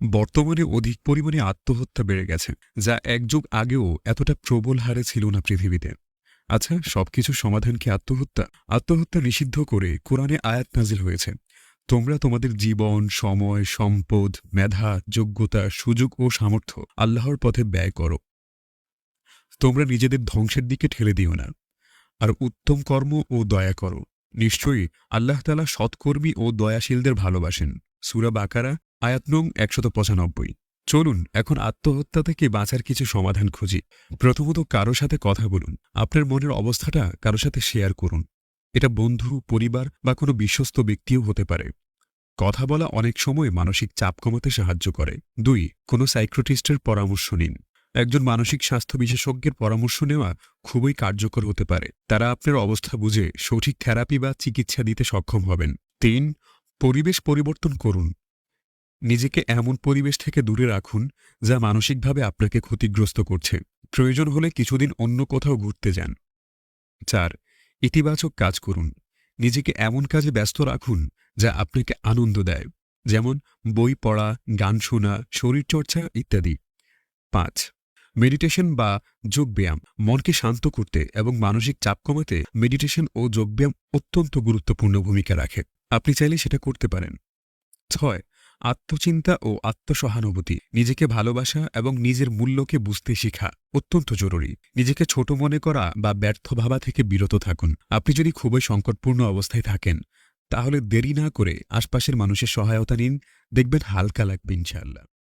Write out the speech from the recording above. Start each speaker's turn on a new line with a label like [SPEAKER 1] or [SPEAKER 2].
[SPEAKER 1] বর্তমানে অধিক পরিমাণে আত্মহত্যা বেড়ে গেছে, যা এক যুগ আগেও এতটা প্রবল হারে ছিল না পৃথিবীতে। আচ্ছা সবকিছু সমাধান কি আত্মহত্যা? আত্মহত্যা নিষিদ্ধ করে কোরআনে আয়াত নাজিল হয়েছে। তোমরা তোমাদের জীবন, সময়, সম্পদ, মেধা, যোগ্যতা, সুযোগ ও সামর্থ্য আল্লাহর পথে ব্যয় করো। তোমরা নিজেদের ধ্বংসের দিকে ঠেলে দিও না। আর উত্তম কর্ম ও দয়া করো। নিশ্চয়ই আল্লাহ তালা সৎকর্মী ও দয়াশীলদের ভালোবাসেন। সুরা বাকারা আয়াত নং একশত পঁচানব্বই। চলুন, এখন আত্মহত্যা থেকে বাঁচার কিছু সমাধান খুঁজি। প্রথমত কারও সাথে কথা বলুন। আপনার মনের অবস্থাটা কারও সাথে শেয়ার করুন। এটা বন্ধু, পরিবার বা কোনো বিশ্বস্ত ব্যক্তিও হতে পারে। কথা বলা অনেক সময় মানসিক চাপ কমাতে সাহায্য করে। দুই, কোনো সাইক্রোটিস্টের পরামর্শ নিন। একজন মানসিক স্বাস্থ্য বিশেষজ্ঞের পরামর্শ নেওয়া খুবই কার্যকর হতে পারে। তারা আপনার অবস্থা বুঝে সঠিক থেরাপি বা চিকিৎসা দিতে সক্ষম হবেন। তিন, পরিবেশ পরিবর্তন করুন। নিজেকে এমন পরিবেশ থেকে দূরে রাখুন যা মানসিকভাবে আপনাকে ক্ষতিগ্রস্ত করছে। প্রয়োজন হলে কিছুদিন অন্য কোথাও ঘুরতে যান। চার, ইতিবাচক কাজ করুন। নিজেকে এমন কাজে ব্যস্ত রাখুন যা আপনাকে আনন্দ দেয়, যেমন বই পড়া, গান শোনা, শরীরচর্চা ইত্যাদি। পাঁচ, মেডিটেশন বা যোগব্যায়াম। মনকে শান্ত করতে এবং মানসিক চাপ কমাতে মেডিটেশন ও যোগব্যায়াম অত্যন্ত গুরুত্বপূর্ণ ভূমিকা রাখে। আপনি চাইলে সেটা করতে পারেন। ছয় আত্মচিন্তা ও আত্মসহানুভূতি, নিজেকে ভালোবাসা এবং নিজের মূল্যকে বুঝতে শেখা অত্যন্ত জরুরি। নিজেকে ছোট মনে করা বা ব্যর্থ ভাবা থেকে বিরত থাকুন। আপনি যদি খুবই সংকটপূর্ণ অবস্থায় থাকেন, তাহলে দেরি না করে আশপাশের মানুষের সহায়তা নিন। দেখবেন হালকা লাগবে ইনশাআল্লাহ।